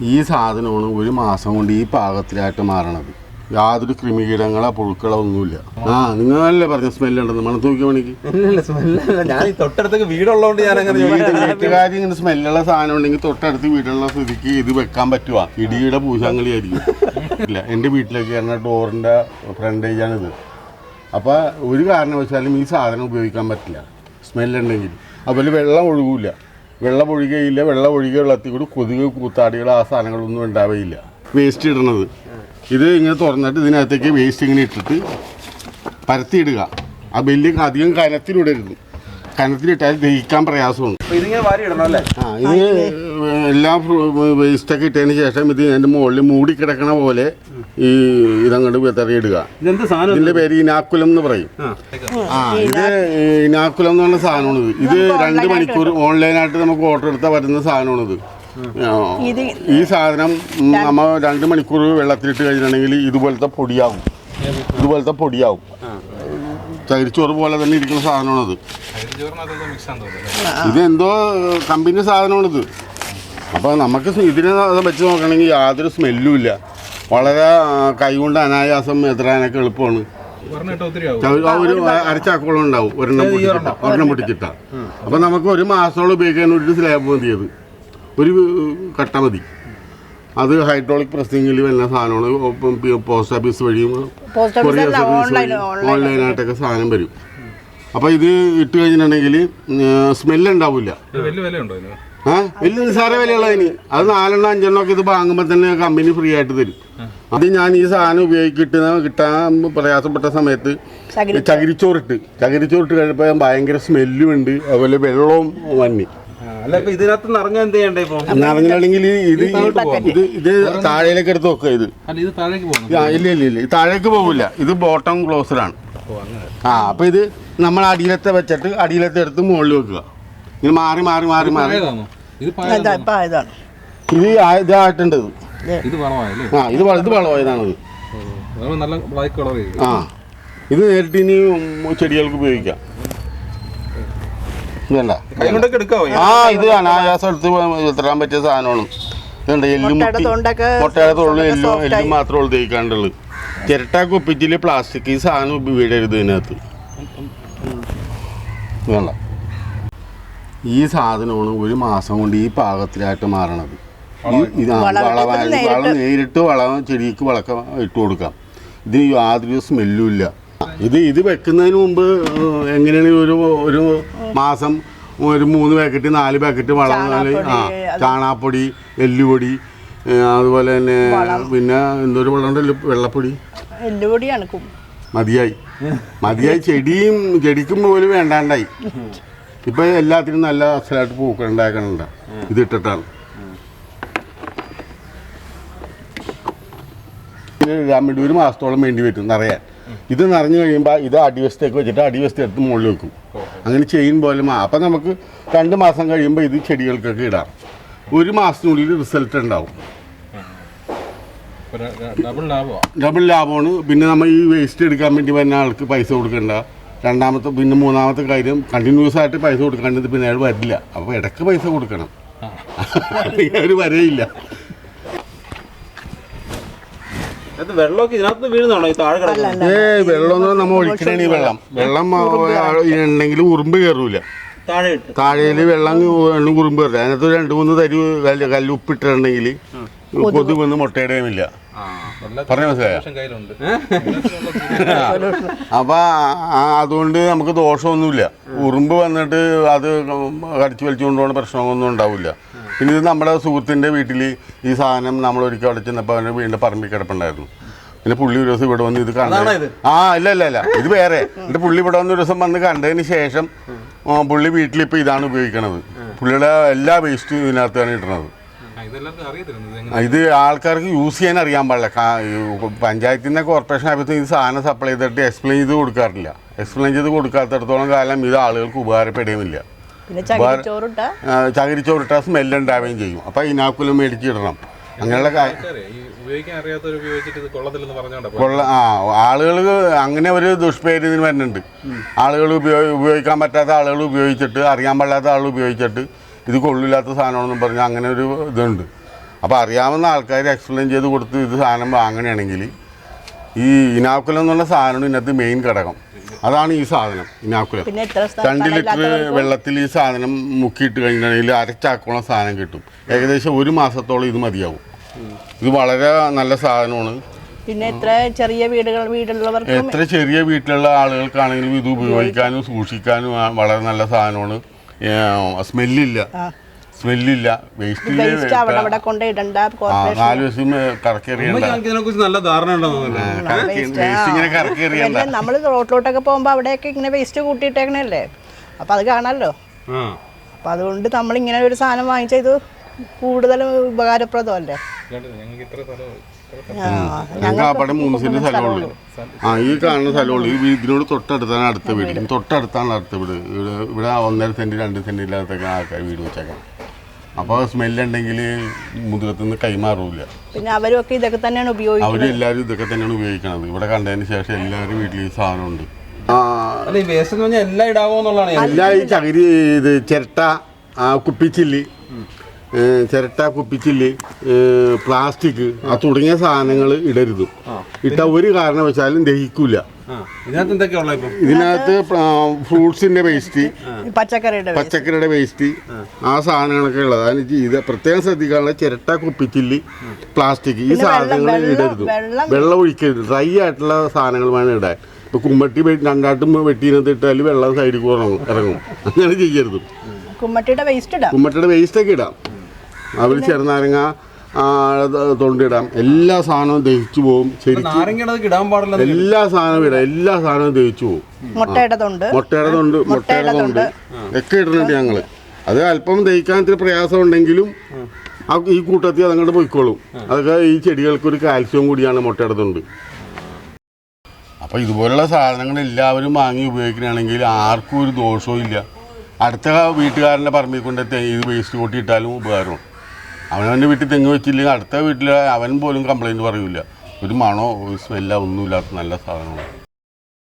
ഈ സാധനമാണ് ഒരു മാസം കൊണ്ട് ഈ പാകത്തിലായിട്ട് മാറണത്. യാതൊരു ക്രിമികീടങ്ങളോ പുഴുക്കളോ ഒന്നുമില്ല. ആ നിങ്ങളല്ലേ പറഞ്ഞ സ്മെല്ലുണ്ടെന്ന്? മണത്ത് നോക്കിയ പണിക്ക് വീട്ടുകാരി ഞാൻ ഈ തൊട്ടടുത്തേക്ക് വീടുള്ളതുകൊണ്ട് ഞാൻ അങ്ങനെ വീട് വീട്ടുകാർ ഇങ്ങനെ സ്മെല്ലുള്ള സാധനം ഉണ്ടെങ്കിൽ തൊട്ടടുത്ത് വീടുള്ള സ്ഥിതിക്ക് ഇത് വെക്കാൻ പറ്റുക ഇടിയുടെ പൂശാങ്കളി ആയിരിക്കും ഇല്ല എന്റെ വീട്ടിലേക്ക് വരുന്ന ഡോറിന്റെ ഫ്രണ്ടേജാണിത് അപ്പോൾ ഒരു കാരണവശാലും ഈ സാധനം ഉപയോഗിക്കാൻ പറ്റില്ല. സ്മെല്ലുണ്ടെങ്കിൽ. അതുപോലെ വെള്ളം ഒഴുകില്ല വെള്ളം ഒഴുകുകയില്ല വെള്ളം ഒഴുകിയ വെള്ളത്തിൽ കൂടി കൊതുക് കൂത്താടികൾ ആ സാധനങ്ങളൊന്നും ഉണ്ടാവുകയില്ല വേസ്റ്റ് ഇടണത്. ഇത് ഇങ്ങനെ തുറന്നിട്ട് ഇതിനകത്തേക്ക് വേസ്റ്റ് ഇങ്ങനെ ഇട്ടിട്ട് പരത്തിയിടുക. ആ വലിയ അധികം കനത്തിലിടരുത്. കനത്തിലിട്ടാൽ ദഹിക്കാൻ പ്രയാസമുണ്ട് അപ്പൊ ഇതിങ്ങനെ വാരി ഇടണം അല്ലേ? ആ ഇത് എല്ലാം വേസ്റ്റൊക്കെ ഇട്ടതിന് ശേഷം ഇത് അതിന്റെ മുകളിൽ മൂടി കിടക്കണ പോലെ ഈ ഇതങ്ങോട്ട് വിതറിയിടുക ഇതെന്ത് സാധനം ഇതിന്റെ പേര് ഇനാക്കുലം എന്ന് പറയും. ആ ഇത് ഇനാക്കുലം എന്ന് പറഞ്ഞ സാധനമാണ് ഇത്. ഇത് രണ്ട് മണിക്കൂർ ഓൺലൈനായിട്ട് നമുക്ക് ഓർഡർ എടുത്താൽ വരുന്ന സാധനമാണിത് ഇത്. ഈ സാധനം നമ്മൾ നമ്മ രണ്ട് മണിക്കൂർ വെള്ളത്തിലിട്ട് കഴിഞ്ഞിട്ടുണ്ടെങ്കിൽ ഇതുപോലത്തെ പൊടിയാവും. ഇതുപോലത്തെ പൊടിയാവും. ചകിരിച്ചോറ് പോലെ തന്നെ ഇരിക്കുന്ന സാധനമാണത്. ഇതെന്തോ കമ്പനി സാധനമാണിത്. അപ്പോൾ നമുക്ക് ഇതിനെ വെച്ച് നോക്കണമെങ്കിൽ യാതൊരു സ്മെല്ലും ഇല്ല. വളരെ കൈകൊണ്ട് അനായാസം എത്രാനൊക്കെ എളുപ്പമാണ്. ഒരു അരച്ചാക്കോളം ഉണ്ടാവും. ഒരെണ്ണം പൊട്ടിച്ചിട്ട. ഒരെണ്ണം. പൊട്ടിച്ചിട്ട. അപ്പം നമുക്ക് ഒരു മാസത്തോളം ഉപയോഗിക്കാൻ ഒരു സ്ലാബ് മതിയത്. ഒരു കട്ട മതി. അത് ഹൈഡ്രോളിക് പ്രസ്സിങ്ങിൽ വരുന്ന സാധനമാണ്. പോസ്റ്റ് ഓഫീസ് വഴിയും കൊറിയർ സർവീസ്. ഓൺലൈനായിട്ടൊക്കെ സാധനം വരും. അപ്പോൾ ഇത് ഇട്ട് കഴിഞ്ഞിട്ടുണ്ടെങ്കിൽ സ്മെല്ല് ഉണ്ടാവില്ല വലിയ നിസ്സാര വിലയുള്ള ഇനി. അത് നാലെണ്ണം അഞ്ചെണ്ണം ഒക്കെ ഇത് വാങ്ങുമ്പോൾ തന്നെ കമ്പനി ഫ്രീ ആയിട്ട് തരും. അത് ഞാൻ ഈ സാധനം ഉപയോഗിക്കിട്ടുന്ന കിട്ടാൻ പ്രയാസപ്പെട്ട സമയത്ത് ചകിരി ചകിരിച്ചോറിട്ട്. ചകിരിച്ചോറിട്ട് കഴിയുമ്പോൾ ഭയങ്കര സ്മെല്ലും ഉണ്ട്. അതുപോലെ വെള്ളവും വന്നി. ഇതിനകത്ത് നിറഞ്ഞ എന്ത് ചെയ്യണ്ടേ ഇപ്പൊ? എന്നറിഞ്ഞിട്ടുണ്ടെങ്കിൽ ഇത് ഇത് ഇത് താഴേക്ക് എടുത്ത് വെക്കുക ഇത്. അല്ല ഇത് താഴേക്ക് പോകണം. ഇല്ല ഇല്ല ഇല്ല. താഴേക്ക് പോകില്ല ഇത് ബോട്ടം ക്ലോസറാണ് ആ അപ്പൊ ഇത് നമ്മൾ അടിയിലത്തെ വെച്ചിട്ട് അടിയിലത്തെ എടുത്ത് മുകളിൽ വെക്കുക. ഇങ്ങനെ മാറി മാറി മാറി മാറി. ഇത് ഇതാ ഇപ്പം ഇതാണ് ഇത് ആ- ഇതായിട്ടുണ്ട് ഇത്. ഇത്. വളമായല്ലേ? ആ ഇത് വളമായതാണത് നല്ല ബ്ലാക്ക് കളർ ചെയ്യും ആ ഇത് നേരിട്ട് ഇനി ചെടികൾക്ക് ഉപയോഗിക്കാം. ഇതല്ല കൈ എടുക്കാവോ? ആ ഇത് അനായാസം എടുത്ത് പറ്റിയ സാധനമാണ്. ഇതുണ്ട് എല്ലും മുട്ടയുടെ മുട്ടി തൊണ്ടൊക്കെ മുട്ടയുടെ തൊള്ളും soft എല്ലും ആയി. എല്ലും മാത്രമേ ഉള്ളു തേക്കാണ്ടുള്ളൂ. ചിരട്ട കുപ്പിച്ചിൽ പ്ലാസ്റ്റിക് ഈ സാധനം വീടരുത് ഇതിനകത്ത്. വേണ്ട ഈ സാധനമാണ് ഒരു മാസം കൊണ്ട് ഈ പാകത്തിലായിട്ട് മാറണത്. വളം നേരിട്ട് വളം ചെടിക്ക് വളക്കം ഇട്ട് കൊടുക്കാം. ഇതിന് യാതൊരു സ്മെല്ലും ഇല്ല. ഇത് ഇത് വെക്കുന്നതിന് മുമ്പ് എങ്ങനെയാണ് ഒരു ഒരു മാസം ഒരു മൂന്ന് പാക്കറ്റ് നാല് പാക്കറ്റ് വളം ആ ചാണാപ്പൊടി എല്ലുപൊടി അതുപോലെ തന്നെ പിന്നെ എന്തൊരു വെള്ളം ഉണ്ടല്ലോ വെള്ളപ്പൊടി? എല്ലുപൊടിയാണ് മതിയായി. മതിയായി. ചെടിയും ചെടിക്കും പോലും വേണ്ടാണ്ടായി. ഇപ്പൊ എല്ലാത്തിനും നല്ല അസലായിട്ട് പൂക്കൾ ഉണ്ടാക്കണുണ്ട്. ഇത് ഇട്ടിട്ടാണ്. ഒരു മാസത്തോളം വേണ്ടി വരും നിറയാൻ. ഇത് നിറഞ്ഞു കഴിയുമ്പോൾ ഇത് അടിവശത്തേക്ക് വെച്ചിട്ട് അടിവശത്ത് എടുത്ത് മുകളിൽ വെക്കും. അങ്ങനെ ചെയിൻ പോലെ മാ- അപ്പം നമുക്ക് രണ്ട് മാസം കഴിയുമ്പോൾ ഇത് ചെടികൾക്കൊക്കെ ഇടാം. ഒരു മാസത്തിനുള്ളിൽ റിസൾട്ട് ഉണ്ടാവും. ഡബിൾ ലാഭമാണ്. പിന്നെ നമ്മൾ ഈ വേസ്റ്റ് എടുക്കാൻ വേണ്ടി വരുന്ന ആൾക്ക് പൈസ കൊടുക്കണ്ട. രണ്ടാമത്തെ പിന്നെ മൂന്നാമത്തെ കാര്യം കണ്ടിന്യൂസ് ആയിട്ട് പൈസ കൊടുക്കാണ്ട് പിന്നെ അയാൾ വരില്ല. അപ്പോൾ ഇടയ്ക്ക് പൈസ കൊടുക്കണം. അവർ വരയില്ല. അത് വെള്ളമൊക്കെ ഇതിനകത്ത് വീഴുന്നാണോ ഈ താഴെ അല്ല കിടക്കുന്നത് ഏ വെള്ളം നമ്മൾ ഒഴിക്കണേ ഈ വെള്ളം. വെള്ളം ഉണ്ടെങ്കിൽ ഉറുമ്പ് കയറൂല താഴേൽ വെള്ളം ഉറുമ്പ് കയറില്ല അതിനകത്ത് രണ്ട് മൂന്ന് തരി കല്ല് കല്ല് ഉപ്പിട്ടിട്ടുണ്ടെങ്കിൽ കൊതുക് വന്ന് മുട്ടയിടുകയുമില്ല പറഞ്ഞ മനസ്സിലായ? കയ്യിലുണ്ട്. അപ്പൊ അതുകൊണ്ട് നമുക്ക് ദോഷമൊന്നുമില്ല. ഉറുമ്പ് വന്നിട്ട് അത് കടിച്ചു വലിച്ചുകൊണ്ടുപോകുന്ന പ്രശ്നമൊന്നും ഉണ്ടാവില്ല. പിന്നെ ഇത് നമ്മുടെ സുഹൃത്തിന്റെ വീട്ടിൽ ഈ സാധനം നമ്മൾ ഒരിക്കൽ അവിടെ ചെന്നപ്പോൾ അവന്റെ വീടിന്റെ പറമ്പിൽ കിടപ്പുണ്ടായിരുന്നു. പിന്നെ പുള്ളി ഒരു ദിവസം ഇവിടെ വന്ന് ഇത് കണ്ടത് ആ ഇല്ല ഇല്ല ഇല്ല. ഇത് വേറെ. എന്നിട്ട് പുള്ളി ഇവിടെ വന്ന് ഒരു ദിവസം വന്ന് കണ്ടതിന് ശേഷം പുള്ളി വീട്ടിൽ ഇപ്പോൾ ഇതാണ് ഉപയോഗിക്കണത്. പുള്ളിയുടെ എല്ലാ വേസ്റ്റും ഇതിനകത്താണ് ഇടുന്നത് ഇത് ആൾക്കാർക്ക് യൂസ് ചെയ്യാൻ അറിയാൻ പാടില്ല. പഞ്ചായത്തിൽ നിന്ന് കോർപ്പറേഷൻ ആയപ്പോൾ ഇത് സാധനം സപ്ലൈ ചെയ്തിട്ട് എക്സ്പ്ലെയിൻ ചെയ്ത് കൊടുക്കാറില്ല. എക്സ്പ്ലെയിൻ ചെയ്ത് കൊടുക്കാത്തടത്തോളം കാലം ഇത് ആളുകൾക്ക് ഉപകാരപ്പെടുകയുമില്ല. പിന്നെ ചകിരിച്ചോറിട്ട സ്മെല്ല് ഉണ്ടാവുകയും ചെയ്യും. അപ്പോൾ ഇനാക്കുലം മേടിച്ചിടണം അങ്ങനെയുള്ള കൊള്ള ആ ആളുകൾ അങ്ങനെ ഒരു ദുഷ്പേര് ഇതിന് വരുന്നുണ്ട് ആളുകൾ ഉപയോഗി ഉപയോഗിക്കാൻ പറ്റാത്ത ആളുകൾ ഉപയോഗിച്ചിട്ട് അറിയാൻ പാടില്ലാത്ത ആളുകൾ ഉപയോഗിച്ചിട്ട് ഇത് കൊള്ളില്ലാത്ത സാധനമാണെന്ന് പറഞ്ഞ് അങ്ങനെ ഒരു ഇതുണ്ട്. അപ്പോൾ അറിയാവുന്ന ആൾക്കാർ എക്സ്പ്ലെയിൻ ചെയ്ത് കൊടുത്ത് ഇത് സാധനം വാങ്ങണമെങ്കിൽ ഈ ഇനാക്കുലം എന്നുള്ള സാധനമാണ് ഇതിനകത്ത് മെയിൻ ഘടകം. അതാണ് ഈ സാധനം ഇനാക്കുലം. രണ്ട് ലിറ്റർ വെള്ളത്തിൽ ഈ സാധനം മുക്കിയിട്ട് കഴിഞ്ഞിട്ടുണ്ടെങ്കിൽ അരച്ചാക്കോളം സാധനം കിട്ടും. ഏകദേശം ഒരു മാസത്തോളം ഇത് മതിയാവും. ഇത് വളരെ നല്ല സാധനമാണ്. പിന്നെ എത്ര ചെറിയ വീടുകൾ വീടുള്ളവർക്കും എത്ര ചെറിയ വീട്ടിലുള്ള ആളുകൾക്കാണെങ്കിലും ഇത് ഉപയോഗിക്കാനും സൂക്ഷിക്കാനും വളരെ നല്ല സാധനമാണ്. സ്മെല്ലില്ല. സ്മെല്ലില്ല. വേസ്റ്റ് അവിടെ കൊണ്ട് ഇടണ്ട നാല് ദിവസം നല്ല ധാരണ ഇങ്ങനെ നമ്മൾ റോട്ടിലോട്ടൊക്കെ പോകുമ്പോൾ അവിടെയൊക്കെ ഇങ്ങനെ വേസ്റ്റ് കൂട്ടിയിട്ടേക്കണല്ലേ? അപ്പം അത് കാണാമല്ലോ അപ്പൊ അതുകൊണ്ട് നമ്മളിങ്ങനെ ഒരു സാധനം വാങ്ങിച്ചത് കൂടുതലും ഉപകാരപ്രദമല്ലേ? സ്ഥലം ആ, പടം മൂന്ന് സെന്റ് സ്ഥലമുള്ളൂ ആ ഈ കാണുന്ന സ്ഥലമുള്ളൂ ഈ വീടിനോട് തൊട്ടടുത്താണ് അടുത്ത വീട്. തൊട്ടടുത്താണ് അടുത്ത വീട്. ഇവിടെ ഇവിടെ ഒന്നര സെന്റ് രണ്ട് സെന്റ് ഇല്ലാത്ത ആൾക്കാർ വീട് വെച്ചേക്കാം അപ്പോൾ സ്മെല്ലുണ്ടെങ്കിൽ മുതുകത്തുനിന്ന് കൈമാറൂല പിന്നെ അവരൊക്കെ ഒക്കെ ഇതൊക്കെ തന്നെയാണ് ഉപയോഗിക്കുന്നത്. അവരെല്ലാവരും ഇതൊക്കെ തന്നെയാണ് ഉപയോഗിക്കുന്നത് ഇവിടെ കണ്ടതിന് ശേഷം എല്ലാവരും വീട്ടിൽ ഈ സാധനമുണ്ട്. എല്ലാം ഈ ചകിരി ഇത് ചിരട്ട ആ കുപ്പിച്ചില്ലി. ചിരട്ട കുപ്പിച്ചില്ല് പ്ലാസ്റ്റിക് ആ തുടങ്ങിയ സാധനങ്ങൾ ഇടരുത്. ഇട്ട ഒരു കാരണവശാലും ദഹിക്കൂല. ഇതിനകത്ത് ഫ്രൂട്ട്സിന്റെ വേസ്റ്റ് പച്ചക്കറിയുടെ വേസ്റ്റ്. ആ. സാധനങ്ങളൊക്കെ ഉള്ളത്. അതിന് ഇത് പ്രത്യേകം ശ്രദ്ധിക്കാനുള്ള ചിരട്ട കുപ്പിച്ചില്ല് പ്ലാസ്റ്റിക് ഈ സാധനങ്ങൾ ഇടരുത്. വെള്ളം- ഒഴിക്കരുത്. ഡ്രൈ ആയിട്ടുള്ള സാധനങ്ങൾ വേണം ഇടാൻ. ഇപ്പൊ കുമ്മട്ടി വെ- രണ്ടാട്ടും വെട്ടിനകത്ത് ഇട്ടാൽ വെള്ളം സൈഡിൽ കൂടെ ഇറങ്ങും. ഇറങ്ങും. അങ്ങനെ ചെയ്യരുത്. കുമ്മട്ടിയുടെ വേസ്റ്റ് ഇടാം. കുമ്മട്ടിയുടെ വേസ്റ്റ് ഒക്കെ ഇടാം. അവർ ചെറുനാരങ്ങ തൊണ്ടിടാം. എല്ലാ സാധനവും ദഹിച്ചു പോകും. ശരിക്കും എല്ലാ സാധനവും ഇടാം. എല്ലാ സാധനവും ദഹിച്ചു പോകും. മുട്ടയുടെ തൊണ്ട്. മുട്ടയുടെ തൊണ്ട് മുട്ടയുടെ തൊണ്ട് ഒക്കെ ഇടുന്നുണ്ട് ഞങ്ങൾ. അത് അല്പം ദഹിക്കാൻ ഇത്തിരി പ്രയാസം ഉണ്ടെങ്കിലും ആ. ഈ കൂട്ടത്തിൽ അതങ്ങോട്ട് പോയിക്കോളും. അതൊക്കെ ഈ ചെടികൾക്ക് ഒരു കാൽസ്യം കൂടിയാണ് മുട്ടയുടെ തൊണ്ട്. അപ്പോൾ ഇതുപോലുള്ള സാധനങ്ങൾ എല്ലാവരും വാങ്ങി ഉപയോഗിക്കുകയാണെങ്കിൽ ആർക്കും ഒരു ദോഷവും ഇല്ല. അടുത്ത വീട്ടുകാരന്റെ പറമ്പിൽ കൊണ്ട് ഇത് വേസ്റ്റ് കൂട്ടിയിട്ടാലും ഉപകാരമാണ്. അവനവന്റെ വീട്ടിൽ തെങ്ങ് വെച്ചില്ലെങ്കിൽ അടുത്ത വീട്ടിൽ അവൻ പോലും കംപ്ലൈന്റ് പറയൂല. ഒരു മണോ ഒരു സ്മെല്ലോ ഒന്നുമില്ലാത്ത നല്ല സാധനമാണ്.